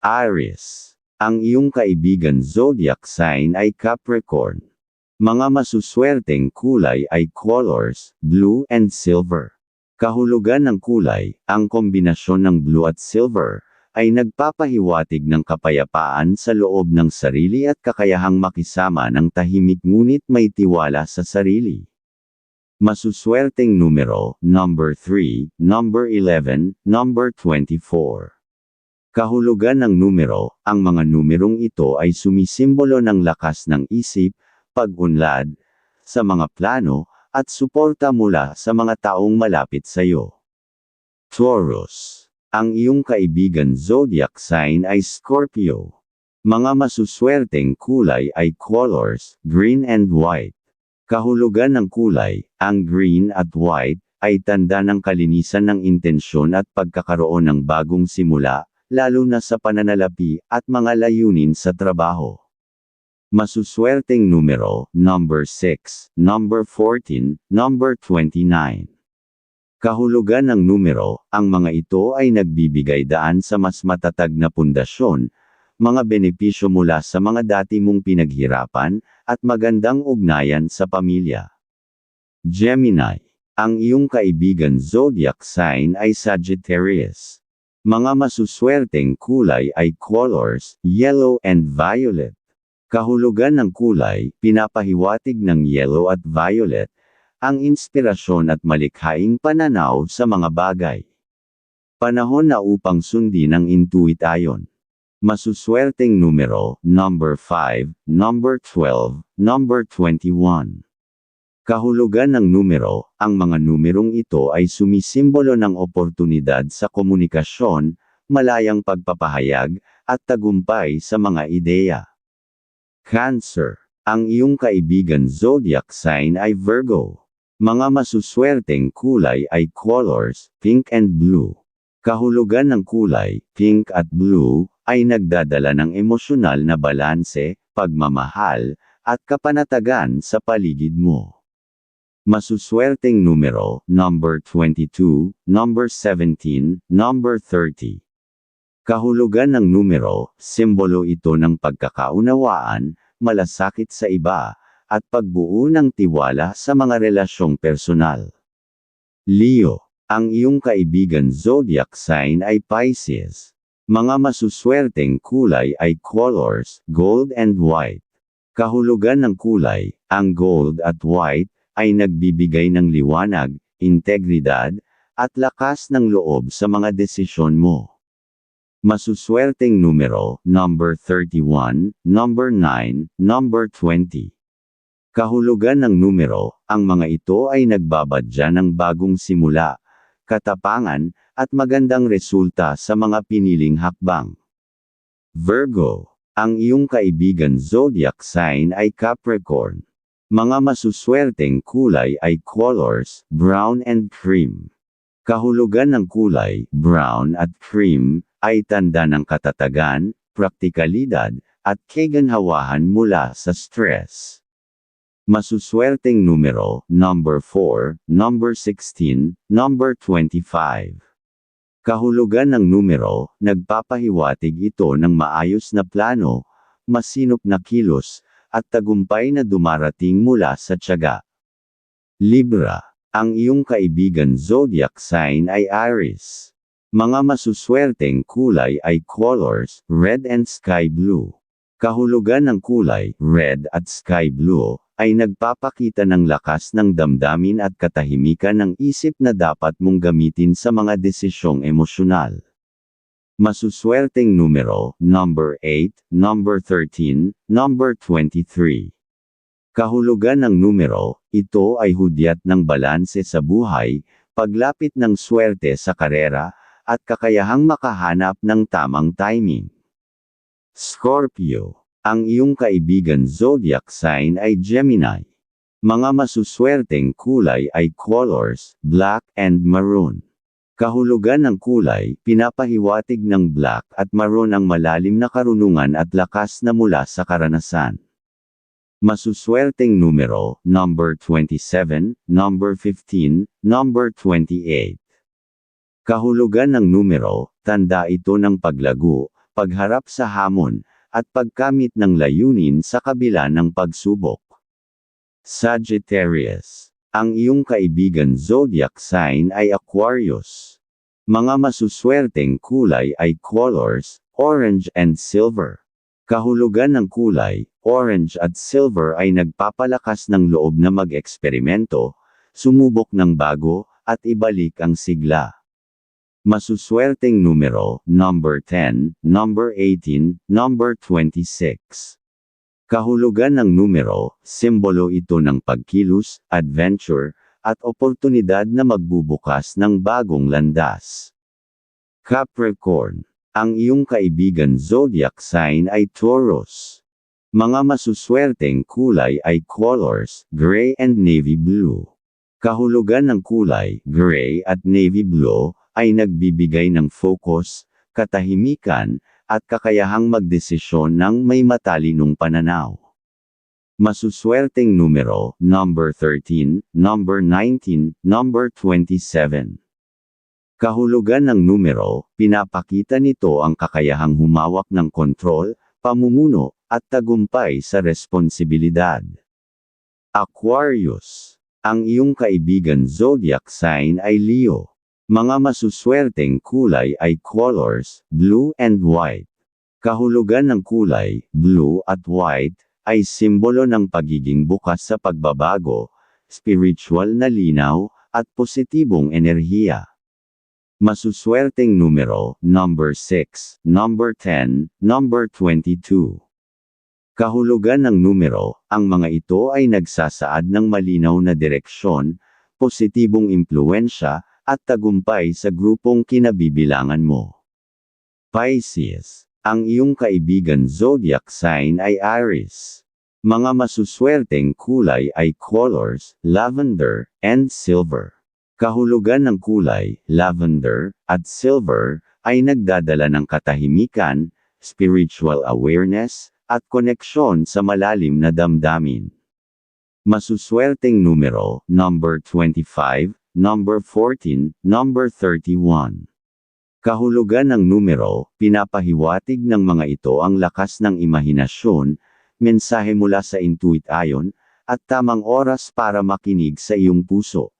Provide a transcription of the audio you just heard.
Aries. Ang iyong kaibigan zodiac sign ay Capricorn. Mga masuswerteng kulay ay colors, blue and silver. Kahulugan ng kulay, ang kombinasyon ng blue at silver, ay nagpapahiwatig ng kapayapaan sa loob ng sarili at kakayahang makisama ng tahimik ngunit may tiwala sa sarili. Masuswerteng numero, number 3, number 11, number 24. Kahulugan ng numero, ang mga numerong ito ay sumisimbolo ng lakas ng isip, pag-unlad, sa mga plano, at suporta mula sa mga taong malapit sa iyo. Taurus. Ang iyong kaibigan zodiac sign ay Scorpio. Mga masuswerteng kulay ay colors, green and white. Kahulugan ng kulay, ang green at white, ay tanda ng kalinisan ng intensyon at pagkakaroon ng bagong simula, lalo na sa pananalapi at mga layunin sa trabaho. Masuswerteng numero, number 6, number 14, number 29. Kahulugan ng numero, ang mga ito ay nagbibigay daan sa mas matatag na pundasyon, mga benepisyo mula sa mga dati mong pinaghirapan, at magandang ugnayan sa pamilya. Gemini. Ang iyong kaibigan zodiac sign ay Sagittarius. Mga masuswerteng kulay ay colors, yellow and violet. Kahulugan ng kulay, pinapahiwatig ng yellow at violet, ang inspirasyon at malikhaing pananaw sa mga bagay. Panahon na upang sundin ang intuit ayon. Masuswerteng numero, number 5, number 12, number 21. Kahulugan ng numero, ang mga numerong ito ay sumisimbolo ng oportunidad sa komunikasyon, malayang pagpapahayag, at tagumpay sa mga ideya. Cancer. Ang iyong kaibigan zodiac sign ay Virgo. Mga masuswerteng kulay ay colors, pink and blue. Kahulugan ng kulay, pink at blue, ay nagdadala ng emosyonal na balanse, pagmamahal, at kapanatagan sa paligid mo. Masuswerteng numero, number 22, number 17, number 30. Kahulugan ng numero, simbolo ito ng pagkakaunawaan, malasakit sa iba, at pagbuo ng tiwala sa mga relasyong personal. Leo, ang iyong kaibigan zodiac sign ay Pisces. Mga masuswerteng kulay ay colors, gold and white. Kahulugan ng kulay, ang gold at white, ay nagbibigay ng liwanag, integridad, at lakas ng loob sa mga desisyon mo. Masuswerteng numero, number 31, number 9, number 20. Kahulugan ng numero, ang mga ito ay nagbabadya ng bagong simula, katapangan, at magandang resulta sa mga piniling hakbang. Virgo, ang iyong kaibigan zodiac sign ay Capricorn. Mga masuswerteng kulay ay colors, brown and cream. Kahulugan ng kulay, brown at cream, ay tanda ng katatagan, praktikalidad, at kaganhawahan mula sa stress. Masuswerteng numero, number 4, number 16, number 25. Kahulugan ng numero, nagpapahiwatig ito ng maayos na plano, masinop na kilos, at tagumpay na dumarating mula sa tiyaga. Libra, ang iyong kaibigan zodiac sign ay Aries. Mga masuswerteng kulay ay colors, red and sky blue. Kahulugan ng kulay, red at sky blue, ay nagpapakita ng lakas ng damdamin at katahimikan ng isip na dapat mong gamitin sa mga desisyong emosyonal. Masuswerteng numero, number 8, number 13, number 23. Kahulugan ng numero, ito ay hudyat ng balanse sa buhay, paglapit ng swerte sa karera, at kakayahang makahanap ng tamang timing. Scorpio. Ang iyong kaibigan zodiac sign ay Gemini. Mga masuswerteng kulay ay colors, black and maroon. Kahulugan ng kulay, pinapahiwatig ng black at maroon ang malalim na karunungan at lakas na mula sa karanasan. Masuswerteng numero, number 27, number 15, number 28. Kahulugan ng numero, tanda ito ng paglago, pagharap sa hamon, at pagkamit ng layunin sa kabila ng pagsubok. Sagittarius. Ang iyong kaibigan zodiac sign ay Aquarius. Mga masuswerteng kulay ay colors, orange and silver. Kahulugan ng kulay, orange at silver ay nagpapalakas ng loob na mag-eksperimento, sumubok ng bago, at ibalik ang sigla. Masuswerteng numero, number 10, number 18, number 26. Kahulugan ng numero, simbolo ito ng pagkilos, adventure, at oportunidad na magbubukas ng bagong landas. Capricorn. Ang iyong kaibigan zodiac sign ay Taurus. Mga masuswerteng kulay ay colors, gray and navy blue. Kahulugan ng kulay, gray at navy blue, ay nagbibigay ng focus, katahimikan, at kakayahang magdesisyon ng may matalinong pananaw. Masuswerteng numero, number 13, number 19, number 27. Kahulugan ng numero, pinapakita nito ang kakayahang humawak ng kontrol, pamumuno, at tagumpay sa responsibilidad. Aquarius. Ang iyong kaibigan zodiac sign ay Leo. Mga masuswerteng kulay ay colors, blue and white. Kahulugan ng kulay, blue at white, ay simbolo ng pagiging bukas sa pagbabago, spiritual na linaw, at positibong enerhiya. Masuswerteng numero, number 6, number 10, number 22. Kahulugan ng numero, ang mga ito ay nagsasaad ng malinaw na direksyon, positibong impluensya, at tagumpay sa grupong kinabibilangan mo. Pisces. Ang iyong kaibigan zodiac sign ay Aries. Mga masuswerteng kulay ay colors, lavender, and silver. Kahulugan ng kulay, lavender, at silver, ay nagdadala ng katahimikan, spiritual awareness, at koneksyon sa malalim na damdamin. Masuswerteng numero, number 25, number 14, number 31. Kahulugan ng numero, pinapahiwatig ng mga ito ang lakas ng imahinasyon, mensahe mula sa intuit ayon, at tamang oras para makinig sa iyong puso.